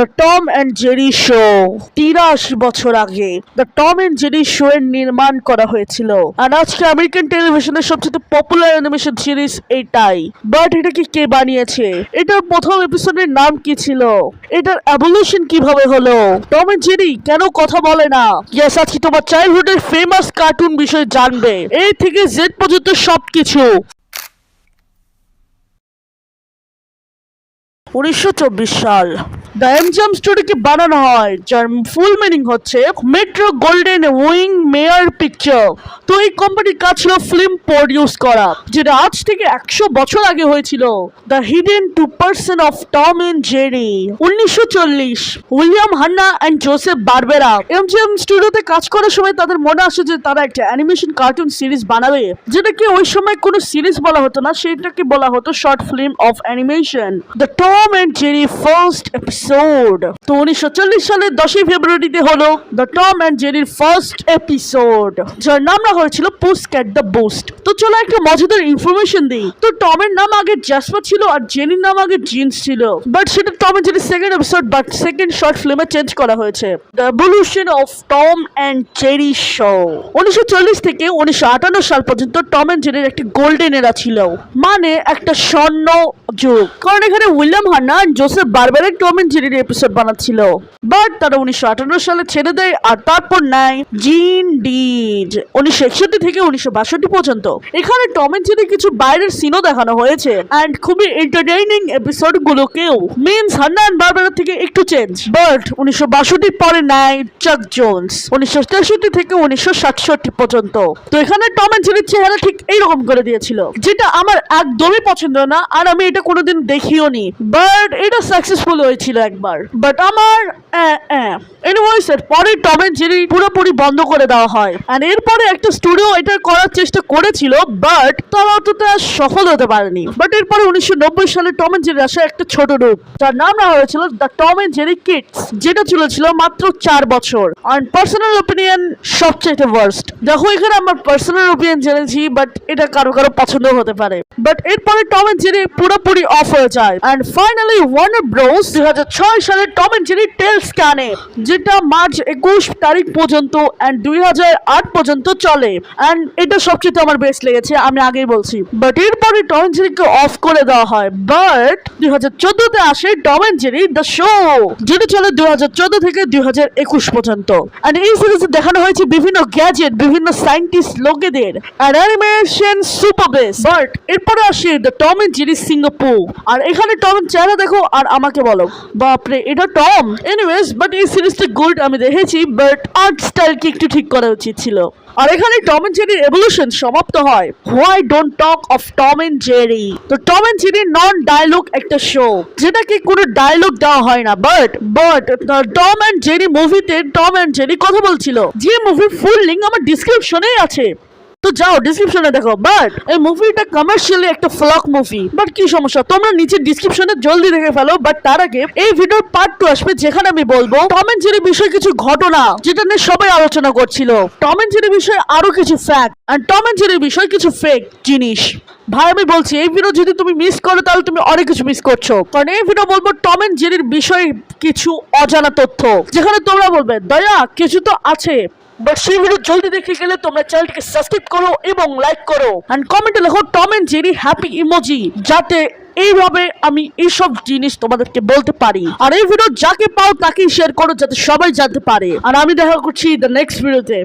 The Tom and Jerry show তিরাশি বছর আগে। The Tom and Jerry show এর নির্মাণ করা হয়েছিল। আর আজকে আমেরিকান টেলিভিশনের সবচেয়ে পপুলার অ্যানিমেশন সিরিজ এটাই। বাট এটাকে কে বানিয়েছে? এটার প্রথম এপিসোডের নাম কি ছিল? এটার অ্যাভলিউশন কীভাবে হলো? টম অ্যান্ড জেরি কেন কথা বলে না? ইয়াস আজকে তোমার চাইল্ডহুডের ফেমাস কার্টুন বিষয়ে জানবে। এ থেকে জেড পর্যন্ত সবকিছু। উনিশশো চব্বিশ সাল। দ্য এমজাম স্টোরিকে বানানো হয়, যার ফুল মিনিং হচ্ছে Metro Golden Wing Mayer Picture তো এই কোম্পানির কাজ ছিল ফিল্ম প্রডিউস করা, যেটা আজ থেকে একশো বছর আগে হয়েছিল। The hidden two person of Tom and Jerry উনিশশো চল্লিশ। William Hanna and Joseph Barbera MGM স্টুডিওতে কাজ করার সময় তাদের মনে আসে যে তারা একটা অ্যানিমেশন কার্টুন সিরিজ বানাবে, যেটাকে ওই সময় কোনো সিরিজ বলা হতো না, সেটাকে বলা হতো short film of animation the Tom and Jerry first episode তো উনিশশো চল্লিশ সালের দশই ফেব্রুয়ারিতে হলো দ্য টম অ্যান্ড জেরির ফার্স্ট এপিসোড যার নাম রাখা হয়েছিল পোস্ট ক্যাট দ্য বুস্ট তো চলো একটা মজাদার ইনফরমেশন দিই। তো টমের নাম আগে জ্যাসপার ছিল আর জেনির নাম আগে জিন্স ছিল। বাট সেটা Tom and জেরির second episode but second short ফিল্মে চেঞ্জ করা হয়েছে। The evolution of Tom and Jerry show উনিশশো চল্লিশ থেকে উনিশশো আটান্ন সাল পর্যন্ত টম অ্যান্ড জেরির একটি গোল্ডেন এরা ছিল। মানে একটা স্বর্ণ যুগ কারণ এখানে উইলিয়াম হান্না, জোসেফ বারবারের টম অ্যান্ড জেরির এপিসোড বানাচ্ছিল। বাট তারা উনিশশো আটান্ন সালে ছেড়ে দেয়, আর তারপর নেয় জিন ডিজ, উনিশশো একষট্টি থেকে উনিশশো বাষট্টি পর্যন্ত। এখানে টম অ্যান্ড জেরি কিছু বাইরের সিনও দেখানো হয়েছে অ্যান্ড খুবই এন্টারটেইনিং এপিসোড গুলোকেও মিনস হান্না অ্যান্ড বারবারের থেকে একটু চেঞ্জ বাট উনিশশো বাষট্টির পরে নেয় চাক জোন্স, উনিশশো তেষট্টি থেকে উনিশশো সাতষট্টি পর্যন্ত। তো এখানে টম অ্যান্ড জেরির চেহারা ঠিক এইরকম করে দিয়েছিল, যেটা আমার একদমই পছন্দ না, আর আমি এটা কোনোদিন দেখিও নি। বাট এটা সাকসেসফুল হয়েছিল একবার। বাট আমার এনিওয়াইস এর পরে টম অ্যান্ড জেরি পুরোপুরি বন্ধ করে দেওয়া হয়। এরপরে একটা স্টুডিও এটা করার চেষ্টা করেছিল বাট তারা অতটা সফল হতে পারেনি। বাট এরপরে উনিশশো নব্বই সালে টম জেরি একটা ছোট রূপ। তার নাম রাখা হয়েছিল the Tom and Jerry kids যেটা চলেছিল মাত্র চার বছর। আর পার্সোনাল ওপিনিয়ন সবচেয়ে ওয়ার্স্ট দেখো, এখানে আমার পার্সোনাল ওপিনিয়ন জেনেছি বাট এটা কারও কারও পছন্দ হতে পারে। বাট এরপরে টম অ্যান্ড জেরি পুরোপুরি অফ হয়ে যায়। অ্যান্ড ফাইনালি ওয়ার্নার ব্রোস দুই হাজার ছয় সালে টম অ্যান্ড জেরি টেলস কানে, যেটা মার্চ একুশ তারিখ পর্যন্ত অ্যান্ড দুই হাজার আট পর্যন্ত চলে। অ্যান্ড এটা সবচেয়ে আমার বেস্ট লেগেছে, আমি আগেই বলছি। বাট এরপরে টম অ্যান্ড জেরিকে অফ করে দেওয়া হয়। বাট দুই হাজার চোদ্দতে আসে Tom and Jerry the show যেটা চলে দুই হাজার চোদ্দ থেকে দুই হাজার একুশ পর্যন্ত। অ্যান্ড এই সিরিজে দেখানো হয়েছে বিভিন্ন গ্যাজেট বিভিন্ন সায়েন্টিস্ট লোকেদের। আর অ্যানিমেশন সুপার বেস্ট বাট এরপরে আসে the Tom and Jerry Singapore আর এখানে টমের চেহারা দেখো, আর আমাকে বলো। বাপরে, এটা টম? এনিওয়েজ বাট এই সিরিজটা গুড আমি দেখেছি বাট আর্ট স্টাইলকে একটু ঠিক করা উচিত ছিল। আর এখানে টম এন্ড জেরির এভলিউশন সমাপ্ত হয়। Why don't talk of Tom and Jerry তো Tom and Jerry non dialogue একটা শো যেটাকে কোনো ডায়লগ দেওয়া হয় না but but Tom and Jerry মুভিতে টম এন্ড জেরি কথা বলছিল। যে মুভির ফুল লিঙ্ক আমার ডিসক্রিপশনেই আছে। তো যাও ডিসক্রিপশনে দেখো। বাট এই মুভিটা কমার্শিয়ালি একটা ফ্লক মুভি বাট কি সমস্যা? তোমরা নিচে ডিসক্রিপশনে জলদি দেখে ফেলো। বাট তার আগে এই ভিডিওর পার্ট টু আসবে, যেখানে আমি বলব টম এন্ড জেরি বিষয়ে কিছু ঘটনা, যেটা নিয়ে সবাই আলোচনা করছিল। টম এন্ড জেরি বিষয়ে আরও কিছু ফ্যাক্ট আর টম এন্ড জেরি বিষয়ে কিছু ফেক জিনিস। ভাই, আমি বলছি, এই ভিডিও যদি তুমি মিস করো, তাহলে তুমি অনেক কিছু মিস করছ। কারণ এই ভিডিও বলব টম এন্ড জেরির বিষয়ে কিছু অজানা তথ্য। যেখানে তোমরা বলবে, দয়া, কিছু তো আছে। বাট সেই ভিডিও জলদি দেখে গেলে তোমরা চ্যানেলটিকে সাবস্ক্রাইব করো এবং লাইক করো। এন্ড কমেন্টে লেখো Tom and Jerry happy emoji যাতে এইভাবে আমি এইসব জিনিস তোমাদেরকে বলতে পারি। আর এই ভিডিও যাকে পাও তাকেই শেয়ার করো, যাতে সবাই জানতে পারে। আর আমি দেখা করছি দ্য নেক্সট ভিডিওতে